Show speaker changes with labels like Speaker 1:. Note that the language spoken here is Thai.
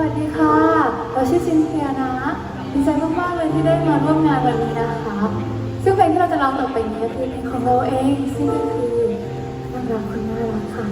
Speaker 1: วัสดีค่ะเราชื่อซินเทียนะดีใจมากๆเลยที่ได้มาร่วมงานวันนี้นะคะ ซึ่งเพลงที่เราจะร้องต่อไปนี้คือเพลงของเราเองซึ่งก็คือน่ารักคุณน่ารักค่ะ